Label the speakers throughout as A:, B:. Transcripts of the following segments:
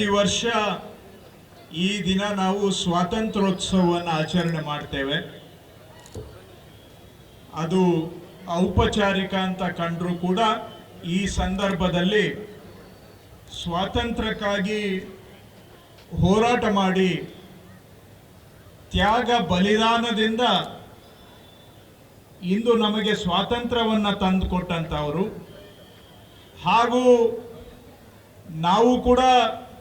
A: ಪ್ರತಿ ವರ್ಷ ಈ ದಿನ ನಾವು ಸ್ವಾತಂತ್ರ್ಯೋತ್ಸವವನ್ನು ಆಚರಣೆ ಮಾಡ್ತೇವೆ. ಅದು ಔಪಚಾರಿಕ ಅಂತ ಕಂಡರೂ ಕೂಡ ಈ ಸಂದರ್ಭದಲ್ಲಿ ಸ್ವಾತಂತ್ರ್ಯಕ್ಕಾಗಿ ಹೋರಾಟ ಮಾಡಿ ತ್ಯಾಗ ಬಲಿದಾನದಿಂದ ಇಂದು ನಮಗೆ ಸ್ವಾತಂತ್ರ್ಯವನ್ನು ತಂದುಕೊಟ್ಟಂಥವರು. ಹಾಗೂ ನಾವು ಕೂಡ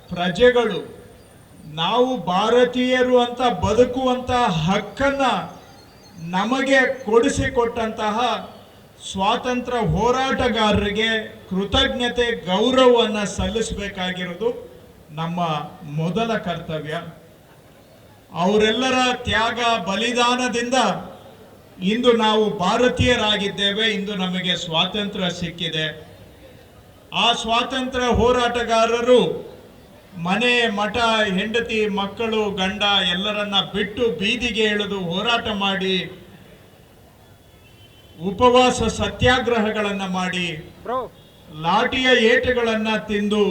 A: ಪ್ರಜೆಗಳು, ನಾವು ಭಾರತೀಯರು ಅಂತ ಬದುಕುವಂತ ಹಕ್ಕನ್ನ ನಮಗೆ ಕೊಡಿಸಿಕೊಟ್ಟಂತಹ ಸ್ವಾತಂತ್ರ್ಯ ಹೋರಾಟಗಾರರಿಗೆ ಕೃತಜ್ಞತೆ, ಗೌರವವನ್ನು ಸಲ್ಲಿಸಬೇಕಾಗಿರೋದು ನಮ್ಮ ಮೊದಲ ಕರ್ತವ್ಯ. ಅವರೆಲ್ಲರ ತ್ಯಾಗ, ಬಲಿದಾನದಿಂದ ಇಂದು ನಾವು ಭಾರತೀಯರಾಗಿದ್ದೇವೆ, ಇಂದು ನಮಗೆ ಸ್ವಾತಂತ್ರ್ಯ ಸಿಕ್ಕಿದೆ. ಆ ಸ್ವಾತಂತ್ರ್ಯ ಹೋರಾಟಗಾರರು ಮನೆ ಮಠ ಹೆಂಡತಿ ಮಕ್ಕಳು ಗಂಡ ಎಲ್ಲರನ್ನ ಬಿಟ್ಟು ಬೀದಿಗೆ ಇಳಿದು ಹೋರಾಟ ಮಾಡಿ ಉಪವಾಸ ಸತ್ಯಾಗ್ರಹಗಳನ್ನು ಮಾಡಿ ಲಾಠಿಯ ಏಟುಗಳನ್ನ ತಿಂದು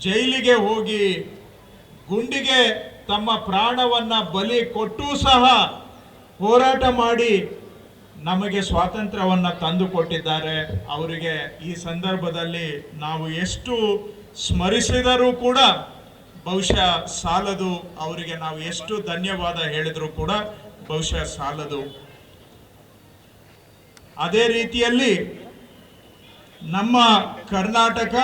A: ಜೈಲಿಗೆ ಹೋಗಿ ಗುಂಡಿಗೆ ತಮ್ಮ ಪ್ರಾಣವನ್ನ ಬಲಿ ಕೊಟ್ಟು ಸಹ ಹೋರಾಟ ಮಾಡಿ ನಮಗೆ ಸ್ವಾತಂತ್ರ್ಯವನ್ನು ತಂದುಕೊಟ್ಟಿದ್ದಾರೆ. ಅವರಿಗೆ ಈ ಸಂದರ್ಭದಲ್ಲಿ ನಾವು ಎಷ್ಟು ಸ್ಮರಿಸಿದರೂ ಕೂಡ ಬಹುಶಃ ಸಾಲದು ಅವರಿಗೆ ನಾವು ಎಷ್ಟು ಧನ್ಯವಾದ ಹೇಳಿದರೂ ಕೂಡ ಬಹುಶಃ ಸಾಲದು. ಅದೇ ರೀತಿಯಲ್ಲಿ ನಮ್ಮ ಕರ್ನಾಟಕ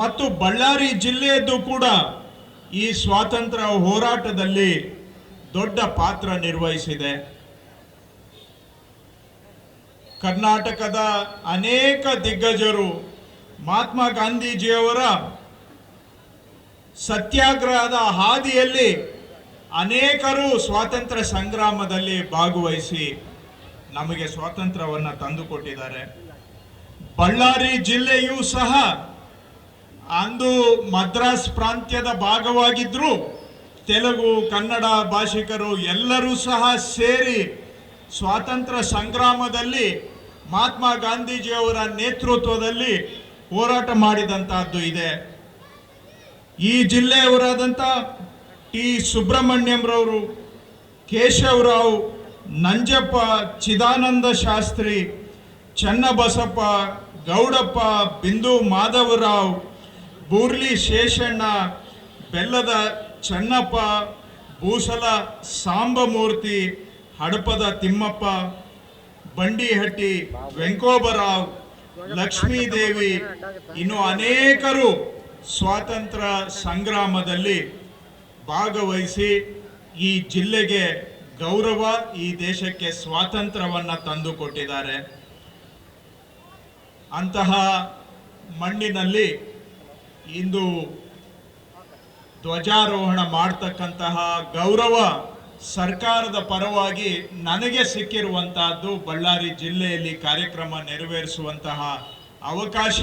A: ಮತ್ತು ಬಳ್ಳಾರಿ ಜಿಲ್ಲೆಯದ್ದು ಕೂಡ ಈ ಸ್ವಾತಂತ್ರ್ಯ ಹೋರಾಟದಲ್ಲಿ ದೊಡ್ಡ ಪಾತ್ರ ನಿರ್ವಹಿಸಿದೆ. ಕರ್ನಾಟಕದ ಅನೇಕ ದಿಗ್ಗಜರು ಮಹಾತ್ಮ ಗಾಂಧೀಜಿಯವರ ಸತ್ಯಾಗ್ರಹದ ಹಾದಿಯಲ್ಲಿ ಅನೇಕರು ಸ್ವಾತಂತ್ರ್ಯ ಸಂಗ್ರಾಮದಲ್ಲಿ ಭಾಗವಹಿಸಿ ನಮಗೆ ಸ್ವಾತಂತ್ರ್ಯವನ್ನು ತಂದುಕೊಟ್ಟಿದ್ದಾರೆ. ಬಳ್ಳಾರಿ ಜಿಲ್ಲೆಯೂ ಸಹ ಅಂದು ಮದ್ರಾಸ್ ಪ್ರಾಂತ್ಯದ ಭಾಗವಾಗಿದ್ರು ತೆಲುಗು, ಕನ್ನಡ ಭಾಷಿಕರು ಎಲ್ಲರೂ ಸಹ ಸೇರಿ ಸ್ವಾತಂತ್ರ್ಯ ಸಂಗ್ರಾಮದಲ್ಲಿ ಮಹಾತ್ಮ ಗಾಂಧೀಜಿಯವರ ನೇತೃತ್ವದಲ್ಲಿ ಹೋರಾಟ ಮಾಡಿದಂತಹದ್ದು ಇದೆ. ಈ ಜಿಲ್ಲೆಯವರಾದಂಥ ಟಿ ಸುಬ್ರಹ್ಮಣ್ಯಂರವರು, ಕೇಶವರಾವ್, ನಂಜಪ್ಪ, ಚಿದಾನಂದ ಶಾಸ್ತ್ರಿ, ಚನ್ನಬಸಪ್ಪ, ಗೌಡಪ್ಪ, ಬಿಂದು ಮಾಧವರಾವ್, ಬೂರ್ಲಿ ಶೇಷಣ್ಣ, ಬೆಲ್ಲದ ಚನ್ನಪ್ಪ ಭೂಸಲ ಸಾಂಬಮೂರ್ತಿ, ಹಡಪದ ತಿಮ್ಮಪ್ಪ, ಬಂಡಿಹಟ್ಟಿ, ವೆಂಕೋಬರಾವ್ ಲಕ್ಷ್ಮೀದೇವಿ ಇನ್ನು ಅನೇಕರು ಸ್ವಾತಂತ್ರ್ಯ ಸಂಗ್ರಾಮದಲ್ಲಿ ಭಾಗವಹಿಸಿ ಈ ಜಿಲ್ಲೆಗೆ ಗೌರವ, ಈ ದೇಶಕ್ಕೆ ಸ್ವಾತಂತ್ರ್ಯವನ್ನ ತಂದುಕೊಟ್ಟಿದ್ದಾರೆ. ಅಂತಹ ಮಣ್ಣಿನಲ್ಲಿ ಇಂದು ಧ್ವಜಾರೋಹಣ ಮಾಡ್ತಕ್ಕಂತಹ ಗೌರವ ಸರ್ಕಾರದ ಪರವಾಗಿ ನನಗೆ ಸಿಕ್ಕಿರುವಂತಹದ್ದು ಬಳ್ಳಾರಿ ಜಿಲ್ಲೆಯಲ್ಲಿ ಕಾರ್ಯಕ್ರಮ ನೆರವೇರಿಸುವಂತಹ ಅವಕಾಶ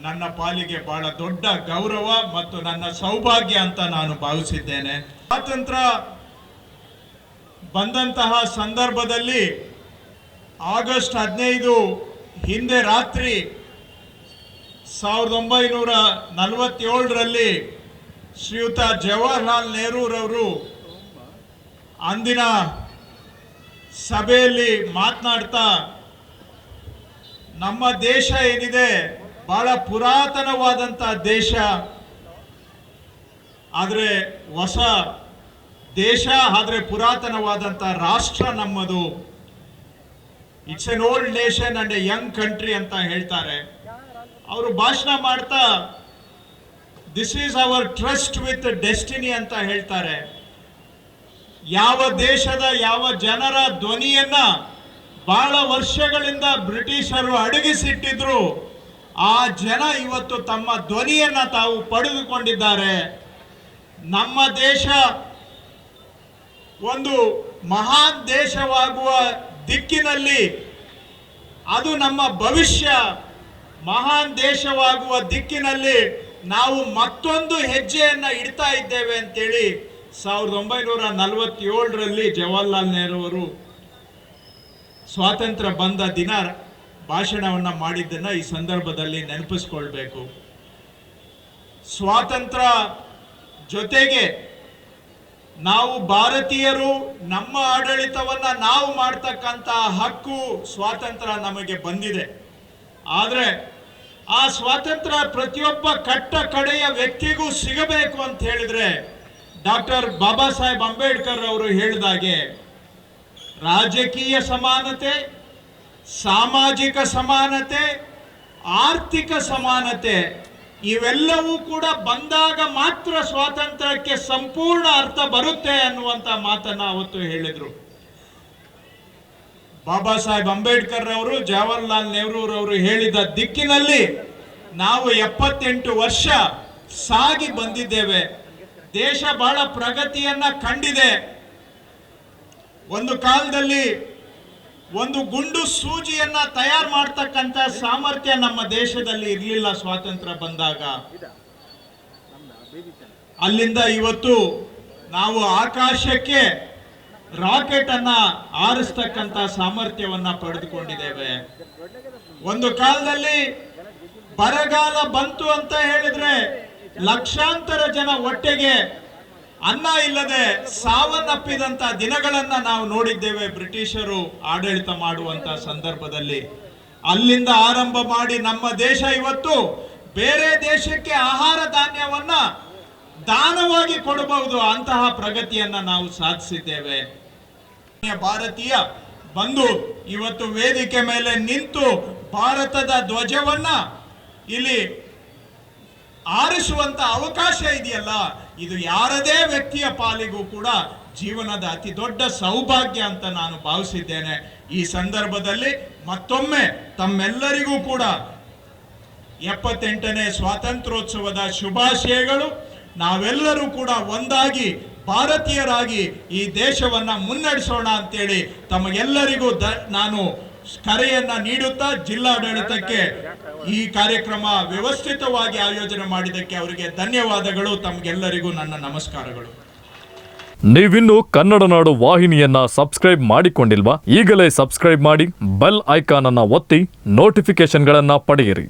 A: ನನ್ನ ಪಾಲಿಗೆ ಬಹಳ ದೊಡ್ಡ ಗೌರವ ಮತ್ತು ನನ್ನ ಸೌಭಾಗ್ಯ ಅಂತ ನಾನು ಭಾವಿಸಿದ್ದೇನೆ. ಸ್ವಾತಂತ್ರ್ಯ ಬಂದಂತಹ ಸಂದರ್ಭದಲ್ಲಿ ಆಗಸ್ಟ್ ಹದಿನೈದು ಹಿಂದೆ ರಾತ್ರಿ ಸಾವಿರದ ಒಂಬೈನೂರ ನಲವತ್ತೇಳರಲ್ಲಿ ಶ್ರೀಯುತ ಜವಾಹರ್ಲಾಲ್ ನೆಹರೂರವರು ಅಂದಿನ ಸಭೆಯಲ್ಲಿ ಮಾತನಾಡ್ತಾ, ನಮ್ಮ ದೇಶ ಏನಿದೆ, ಬಹಳ ಪುರಾತನವಾದಂಥ ದೇಶ. ಆದರೆ ಹೊಸ ದೇಶ, ಆದರೆ ಪುರಾತನವಾದಂಥ ರಾಷ್ಟ್ರ ನಮ್ಮದು. It's an old nation and a young country ಅಂತ ಹೇಳ್ತಾರೆ. ಅವರು ಭಾಷಣ ಮಾಡ್ತಾ this is our tryst with destiny ಅಂತ ಹೇಳ್ತಾರೆ. ಯಾವ ದೇಶದ ಯಾವ ಜನರ ಧ್ವನಿಯನ್ನ ಬಹಳ ವರ್ಷಗಳಿಂದ ಬ್ರಿಟಿಷರು ಅಡಗಿಸಿಟ್ಟಿದ್ರು, ಆ ಜನ ಇವತ್ತು ತಮ್ಮ ಧ್ವನಿಯನ್ನ ತಾವು ಪಡೆದುಕೊಂಡಿದ್ದಾರೆ. ನಮ್ಮ ದೇಶ ಒಂದು ಮಹಾನ್ ದೇಶವಾಗುವ ದಿಕ್ಕಿನಲ್ಲಿ, ಅದು ನಮ್ಮ ಭವಿಷ್ಯ. ಮಹಾನ್ ದೇಶವಾಗುವ ದಿಕ್ಕಿನಲ್ಲಿ ನಾವು ಮತ್ತೊಂದು ಹೆಜ್ಜೆಯನ್ನ ಇಡ್ತಾ ಇದ್ದೇವೆ ಅಂತೇಳಿ ಸಾವಿರದ ಒಂಬೈನೂರ ನಲವತ್ತೇಳರಲ್ಲಿ ಜವಾಹರ್ಲಾಲ್ ನೆಹರು ಅವರು ಸ್ವಾತಂತ್ರ್ಯ ಬಂದ ದಿನ ಭಾಷಣವನ್ನು ಮಾಡಿದ್ದನ್ನು ಈ ಸಂದರ್ಭದಲ್ಲಿ ನೆನಪಿಸ್ಕೊಳ್ಬೇಕು. ಸ್ವಾತಂತ್ರ್ಯ ಜೊತೆಗೆ ನಾವು ಭಾರತೀಯರು, ನಮ್ಮ ಆಡಳಿತವನ್ನ ನಾವು ಮಾಡ್ತಕ್ಕಂಥ ಹಕ್ಕು ಸ್ವಾತಂತ್ರ್ಯ ನಮಗೆ ಬಂದಿದೆ. ಆದರೆ ಆ ಸ್ವಾತಂತ್ರ್ಯ ಪ್ರತಿಯೊಬ್ಬ ಕಟ್ಟ ಕಡೆಯ ವ್ಯಕ್ತಿಗೂ ಸಿಗಬೇಕು ಅಂತ ಹೇಳಿದ್ರೆ ಡಾಕ್ಟರ್ ಬಾಬಾ ಸಾಹೇಬ್ ಅಂಬೇಡ್ಕರ್ ಅವರು ಹೇಳಿದಾಗೆ ರಾಜಕೀಯ ಸಮಾನತೆ, ಸಾಮಾಜಿಕ ಸಮಾನತೆ, ಆರ್ಥಿಕ ಸಮಾನತೆ, ಇವೆಲ್ಲವೂ ಕೂಡ ಬಂದಾಗ ಮಾತ್ರ ಸ್ವಾತಂತ್ರ್ಯಕ್ಕೆ ಸಂಪೂರ್ಣ ಅರ್ಥ ಬರುತ್ತೆ ಅನ್ನುವಂತ ಮಾತನ್ನ ಅವತ್ತು ಹೇಳಿದರು. ಬಾಬಾ ಸಾಹೇಬ್ ಅಂಬೇಡ್ಕರ್ ಅವರು, ಜವಾಹರ್ಲಾಲ್ ನೆಹರು ಅವರು ಹೇಳಿದ ದಿಕ್ಕಿನಲ್ಲಿ ನಾವು ಎಪ್ಪತ್ತೆಂಟು ವರ್ಷ ಸಾಗಿ ಬಂದಿದ್ದೇವೆ. ದೇಶ ಬಹಳ ಪ್ರಗತಿಯನ್ನ ಕಂಡಿದೆ. ಒಂದು ಕಾಲದಲ್ಲಿ ಒಂದು ಗುಂಡು ಸೂಜಿಯನ್ನ ತಯಾರು ಮಾಡ್ತಕ್ಕಂಥ ಸಾಮರ್ಥ್ಯ ನಮ್ಮ ದೇಶದಲ್ಲಿ ಇರಲಿಲ್ಲ ಸ್ವಾತಂತ್ರ್ಯ ಬಂದಾಗ. ಅಲ್ಲಿಂದ ಇವತ್ತು ನಾವು ಆಕಾಶಕ್ಕೆ ರಾಕೆಟ್ ಅನ್ನ ಆರಿಸ್ತಕ್ಕಂಥ ಸಾಮರ್ಥ್ಯವನ್ನ ಪಡೆದುಕೊಂಡಿದ್ದೇವೆ. ಒಂದು ಕಾಲದಲ್ಲಿ ಬರಗಾಲ ಬಂತು ಅಂತ ಹೇಳಿದ್ರೆ ಲಕ್ಷಾಂತರ ಜನ ಒಟ್ಟಿಗೆ ಅನ್ನ ಇಲ್ಲದೆ ಸಾವನ್ನಪ್ಪಿದಂತ ದಿನಗಳನ್ನ ನಾವು ನೋಡಿದ್ದೇವೆ ಬ್ರಿಟಿಷರು ಆಡಳಿತ ಮಾಡುವಂತ ಸಂದರ್ಭದಲ್ಲಿ. ಅಲ್ಲಿಂದ ಆರಂಭ ಮಾಡಿ ನಮ್ಮ ದೇಶ ಇವತ್ತು ಬೇರೆ ದೇಶಕ್ಕೆ ಆಹಾರ ಧಾನ್ಯವನ್ನ ದಾನವಾಗಿ ಕೊಡಬಹುದು ಅಂತಹ ಪ್ರಗತಿಯನ್ನ ನಾವು ಸಾಧಿಸಿದ್ದೇವೆ. ಭಾರತೀಯ ಬಂದು ಇವತ್ತು ವೇದಿಕೆ ಮೇಲೆ ನಿಂತು ಭಾರತದ ಧ್ವಜವನ್ನ ಇಲ್ಲಿ ಆರಿಸುವಂತ ಅವಕಾಶ ಇದೆಯಲ್ಲ, ಇದು ಯಾರದೇ ವ್ಯಕ್ತಿಯ ಪಾಲಿಗೂ ಕೂಡ ಜೀವನದ ಅತಿ ದೊಡ್ಡ ಸೌಭಾಗ್ಯ ಅಂತ ನಾನು ಭಾವಿಸಿದ್ದೇನೆ. ಈ ಸಂದರ್ಭದಲ್ಲಿ ಮತ್ತೊಮ್ಮೆ ತಮ್ಮೆಲ್ಲರಿಗೂ ಕೂಡ ಎಪ್ಪತ್ತೆಂಟನೇ ಸ್ವಾತಂತ್ರ್ಯೋತ್ಸವದ ಶುಭಾಶಯಗಳು. ನಾವೆಲ್ಲರೂ ಕೂಡ ಒಂದಾಗಿ ಭಾರತೀಯರಾಗಿ ಈ ದೇಶವನ್ನ ಮುನ್ನಡೆಸೋಣ ಅಂತೇಳಿ ತಮಗೆಲ್ಲರಿಗೂ ದ, ನಾನು ಕರೆಯನ್ನ ನೀಡುತ್ತಾ ಜಿಲ್ಲಾಡಳಿತಕ್ಕೆ ಈ ಕಾರ್ಯಕ್ರಮ ವ್ಯವಸ್ಥಿತವಾಗಿ ಆಯೋಜನೆ ಮಾಡಿದ್ದಕ್ಕೆ ಅವರಿಗೆ ಧನ್ಯವಾದಗಳು. ತಮಗೆಲ್ಲರಿಗೂ ನನ್ನ ನಮಸ್ಕಾರಗಳು.
B: ನೀವಿನ್ನು ಕನ್ನಡ ನಾಡು ವಾಹಿನಿಯನ್ನ ಸಬ್ಸ್ಕ್ರೈಬ್ ಮಾಡಿಕೊಂಡಿಲ್ವಾ ಈಗಲೇ ಸಬ್ಸ್ಕ್ರೈಬ್ ಮಾಡಿ ಬೆಲ್ ಐಕಾನ್ ಅನ್ನ ಒತ್ತಿ ನೋಟಿಫಿಕೇಶನ್ಗಳನ್ನ ಪಡೆಯಿರಿ.